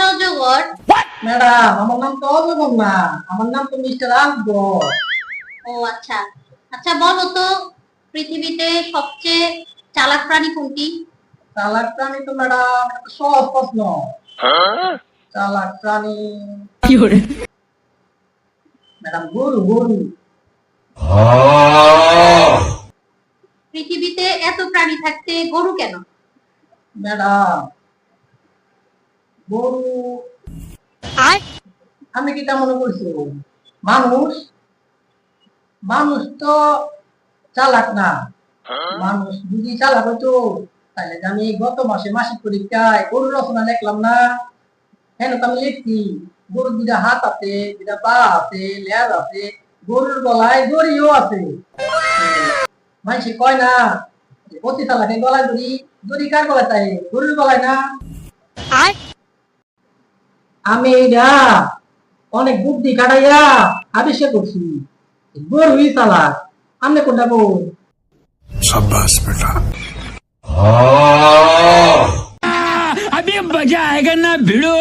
অজগর ম্যাডাম আমার নাম তো অজগর না আমার নাম তো মিস্টার আকবর ও আচ্ছা। আচ্ছা বলো তো পৃথিবীতে সবচেয়ে চালাক প্রাণী কোনটি? চালাক প্রাণী তো ম্যাডাম একটা সহজ প্রশ্ন চালাক প্রাণী। ম্যাডাম গরু গরু পৃথিবীতে এত প্রাণী থাকতে গরু কেন? ম্যাডাম আমি কি তা মনে করছি মানুষ মানুষ তো চালাক না। মানুষ যদি চালাক হতো তাহলে আমি গত মাসে মাসিক পরীক্ষায় গরু রচনা লিখলাম না। হ্যাঁ তো আমি লিখছি গরুর দুটা হাত আছে দুটা পা আছে লেজ আছে গরুর গলায় দড়িও আছে। মানুষে কয় না অতি চালাকে গলায় দড়ি দড়ি কার গলায় তাই গরুর গলায় না। আমি এটা অনেক বুদ্ধি কাটাইয়া আবিষ্কার করছি গরুই চালাক আমি কোনটা বল शाबाश बेटा अभी मजा आएगा ना भिड़ो